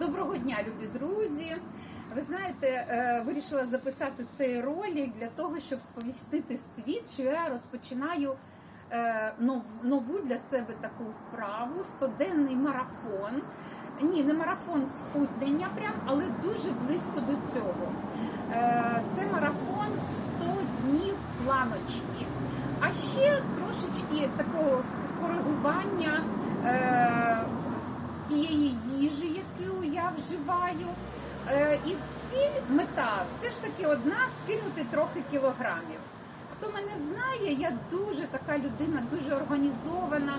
Доброго дня, любі друзі. Ви знаєте, е, вирішила записати цей ролик для того, щоб сповістити світ, що я розпочинаю е, нову для себе таку вправу стоденний марафон. Ні, не марафон схуднення, прям, але дуже близько до цього. Е, Це марафон 100 днів планочки. А ще трошечки такого коригування тієї їжі, яку я вживаю. Е, І ціль мета все ж таки одна скинути трохи кілограмів. Хто мене знає, я дуже така людина, дуже організована,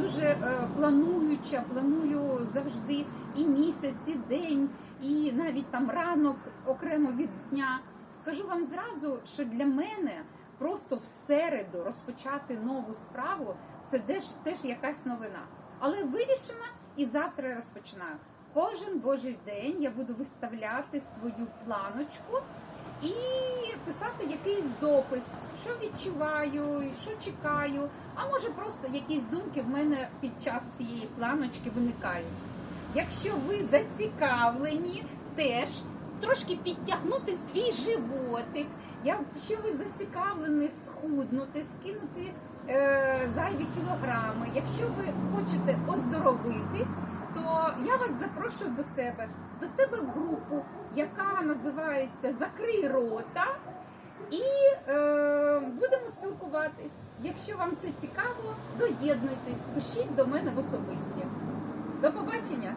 дуже е, плануюча, планую завжди і місяць, і день, і навіть там ранок окремо від дня. Скажу вам зразу, що для мене просто в середу розпочати нову справу це теж, теж якась новина. Але вирішена і завтра я розпочинаю. Кожен божий день я буду виставляти свою планочку і писати якийсь допис, що відчуваю, що чекаю. А може просто якісь думки в мене під час цієї планочки виникають. Якщо ви зацікавлені, теж трошки підтягнути свій животик. Якщо ви зацікавлені схуднути, скинути е, зайві кілограми, якщо ви хочете оздоровитись, то я вас запрошую до себе, до себе в групу, яка називається Закрий рота. І е, будемо спілкуватись. Якщо вам це цікаво, доєднуйтесь, пишіть до мене в особисті. До побачення!